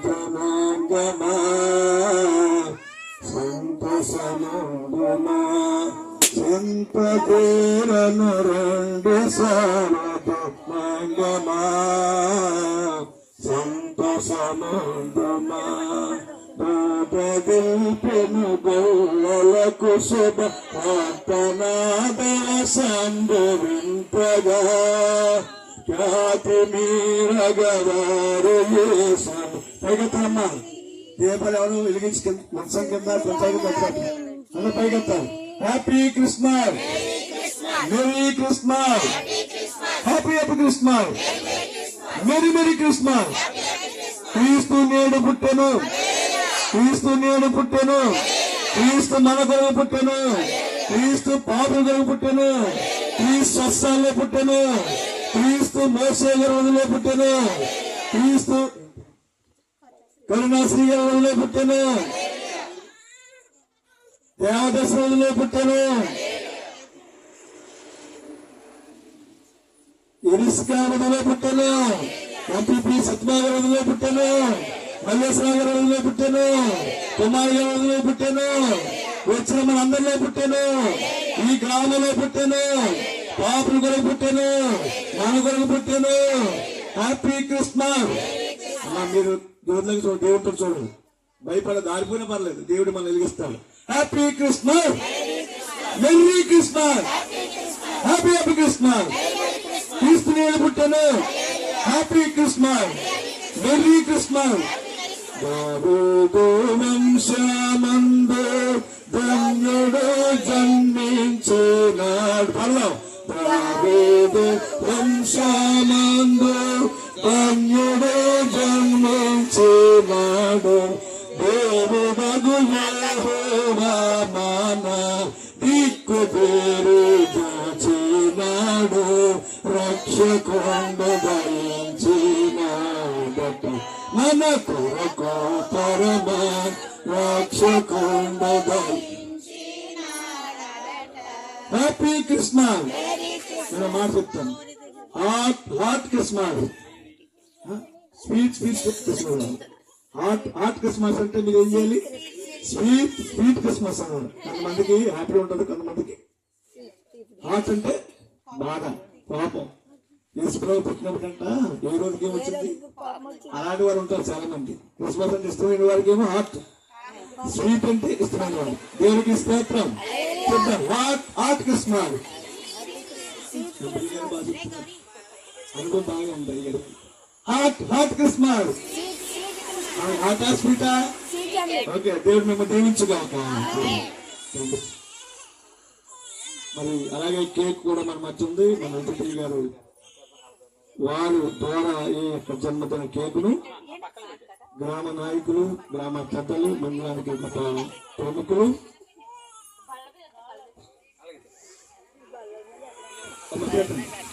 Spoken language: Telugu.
పార్వతనాంగమా సంతసమందుమా చింతకూరను రెండు సారదమాంగమా సంతసమందుమా బాబదిల్పెను గొల్లలకు శుభ సంభవింపగా జాతి మీరగవారు యేసు. దీపాలు ఎవరు వెలిగించి మంచం కింద కొనసాగి పైకెత్తారు happy Christmas merry Christmas happy happy Christmas merry merry Christmas క్రీస్తు నేడు పుట్టెను. క్రీస్తు నేడు పుట్టెను. క్రీస్తు మన కొరకు పుట్టెను. క్రీస్తు పాపల కొరకు పుట్టెను. క్రీస్తు స్వస్థాల్లో పుట్టెను. క్రీస్తు మోసే గర్వంలో పుట్టెను. క్రీస్తు కరుణాశ్రీ గర్వంలో పుట్టెను. దేవదశలో పుట్టను. ఇరిస్కామలో పుట్టను. ఎంపీపీ సత్మాగరంలో పుట్టాను. మల్లేశ్వరగరంలో పుట్టాను. కుమారగరంలో పుట్టాను. వచ్చిన మనందరిలో పుట్టాను. ఈ గ్రామంలో పుట్టాను. పాపుల కొరకు పుట్టాను. మన కొరకు పుట్టాను. హ్యాపీ క్రిస్మస్ అమ్మా మీరు దేవుడికి చూడండి దేవుడితో చూడండి భయపడ దారిపోయినా పర్లేదు. దేవుడు మనం వెలిగిస్తాడు. Happy Christmas merry Christmas happy happy Christmas క్రీస్తు నేను పుట్టాను. హ్యాపీ క్రిస్మస్ మెర్రీ క్రిస్మస్ బాబు వంశమందు శ్యామందో వంశమందు ధన్యుడు జన్మించినాడు దేవు మగు మాన దిక్కు పేరు దాచినాడు రక్షకొండ ధరించినాడట మన కొరకు పరమ రక్షకొండ హ్యాపీ క్రిస్మస్ నేను మాట చెప్తాను. Hot hot Christmas sweet sweet Christmas hot hot Christmas అంటే మీరు ఏం చేయాలి? స్వీట్ స్వీట్ క్రిస్మస్ అన్నారు కొంతమందికి హ్యాపీ ఉంటుంది కొంతమందికి. హాట్ అంటే బాధ పాపం. యేసుప్రభు పుట్టినప్పుడంట ఏ రోజుకి ఏమొచ్చింది అలాంటి వారు ఉంటారు చాలా మంది క్రిస్మస్ అంటే ఇష్టమైన వారికి ఏమో హాట్ స్వీట్ అంటే ఇష్టమైన వారు. దేవుడికి స్తోత్రం. చెప్తాం హాట్ హాట్ క్రిస్మస్ అనుకో బాగా ఉంటాయి హాట్ హాట్ క్రిస్మస్ హాట్ స్వీటా ఓకే దేవుడు మేము దీవించుగాక. మరి అలాగే కేక్ కూడా మన మధ్య ఉంది. మన అతిథి గారు వారు ద్వారా ఈ యొక్క జన్మదిన కేకును గ్రామ నాయకులు గ్రామ పెద్దలు మండలానికి ప్రముఖులు Como siempre.